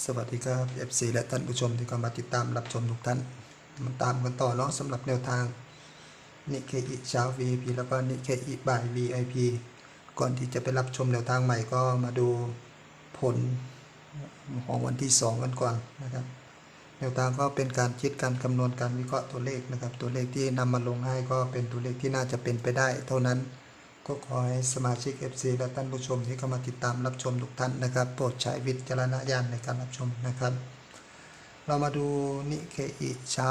สวัสดีครับ FC และท่านผู้ชมที่เข้ามาติดตามรับชมทุกท่าน มาตามกันต่อเนาะสำหรับแนวทางนิเคอิเช้า VIP แล้วก็นิเคอิบ่าย VIP ก่อนที่จะไปรับชมแนวทางใหม่ก็มาดูผลของวันที่ 2 กันก่อนนะครับ แนวทางก็เป็นการคิดการคำนวณการวิเคราะห์ตัวเลขนะครับ ตัวเลขที่นำมาลงให้ก็เป็นตัวเลขที่น่าจะเป็นไปได้ เท่านั้น ก็ขอให้สมาชิก FC และท่านผู้ชมที่เข้ามาติดตามรับชมทุกท่านนะครับ โปรดใช้วิจารณญาณในการรับชมนะครับ เรามาดูนิเคอิเช้า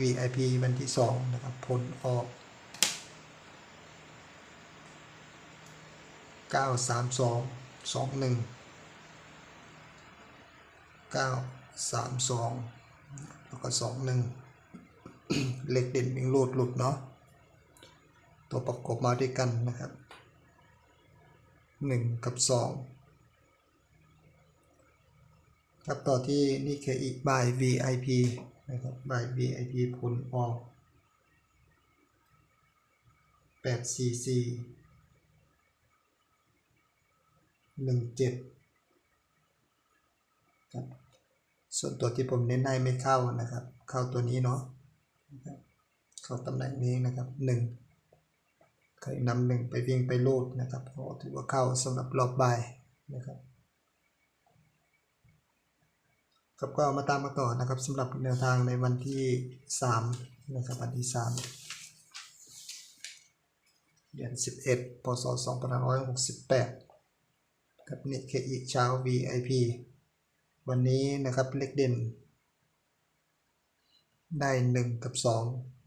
VIP วันที่ 2 นะครับ ผลออก 932 21 932 แล้วก็ 21เลขเด่นวิ่งรูดหลุดเนาะ ตัวประกบมาด้วยกันนะครับ 1 กับ 2 ครับต่อที่นี่คืออีกบาย VIP นะครับบาย VIP ผลออก844 17ครับส่วนตัวที่ผมเน้นให้ไม่เข้านะครับ เข้าตัวนี้เนาะเข้าตำแหน่งนี้นะครับ 1 เคยนำหนึ่งไปวิ่งไปลูดนะครับก็ถือว่าเข้าสำหรับรอบบ่ายนะครับครับก็มาตามมาต่อนะครับสำหรับแนวทางในวันที่3นะครับวันที่3เดือน11พศ2568ครับนี่คืออีกเช้า VIP วันนี้นะครับเลขเด่นได้ 1 กับ 2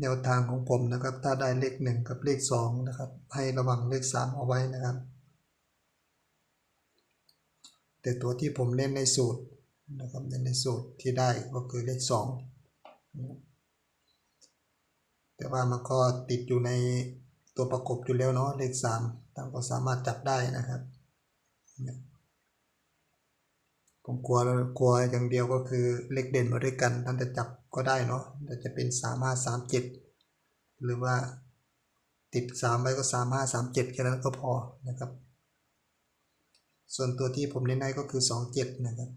แนวทางของผมนะครับ ถ้าได้เลขหนึ่งกับเลขสองนะครับ ให้ระวังเลขสามเอาไว้นะครับ แต่ตัวที่ผมเล่นในสูตรนะครับเล่นในสูตรที่ได้ก็คือเลขสองแต่ว่ามันก็ติดอยู่ในตัวประกบอยู่แล้วเนาะเลขสามท่านก็สามารถจับได้นะครับ ผมกลัวกลัวอย่างเดียวก็คือเลขเด่นมาด้วยกันท่านจะจับก็ได้เนาะแต่จะเป็นสามห้าสามเจ็ดหรือว่าติดสามไว้ก็สามห้าสามเจ็ดแค่นั้นก็พอนะครับ ส่วนตัวที่ผมเน้นให้ก็คือสองเจ็ดนะครับ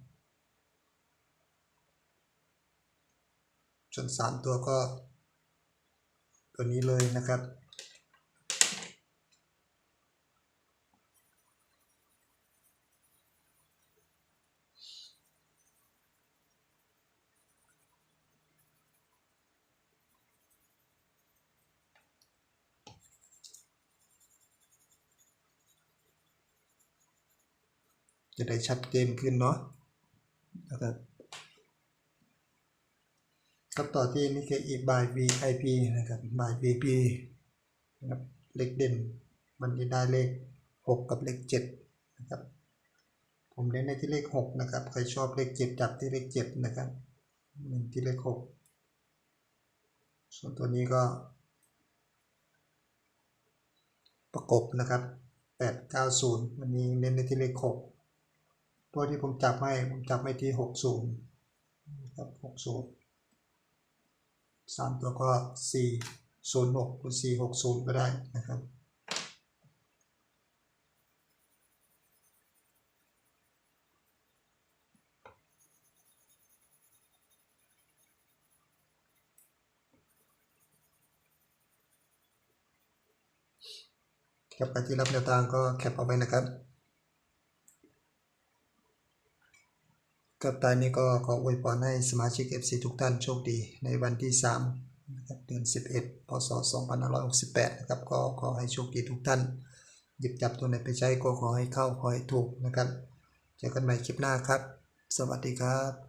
ส่วนสามตัวก็ตัวนี้เลยนะครับ จะได้ชัดเจนขึ้นเนาะนะครับครับต่อที่นี่คืออีกบาย VIP นะครับบาย VIP นะครับเลขเด่นมันจะได้เลข 6 กับเลข7นะครับผมเล่นในที่เลข 6 นะครับ ใครชอบเลข 7 จับที่เลข 7 นะครับหนึ่งที่เลข 6 ส่วนตัวนี้ก็ ประกบนะครับ 890วันนี้เน้นในที่เลข 6 ตัวที่ผมจับให้ผมจับให้ที่60นะครับ60สามตัวก็406หรือ460ก็ได้นะครับครับใครที่รับแนวทางก็แคปเอาไว้นะครับ กับตอนนี้ก็ขออวยพรให้สมาชิก FC ทุกท่านโชคดีในวันที่3นะครับเดือน 11 พศ 2568 นะครับ ก็ขอให้โชคดีทุกท่าน หยิบจับตัวไหนไปใช้ก็ขอให้เข้า ขอให้ถูกนะครับ เจอกันใหม่คลิปหน้าครับ สวัสดีครับ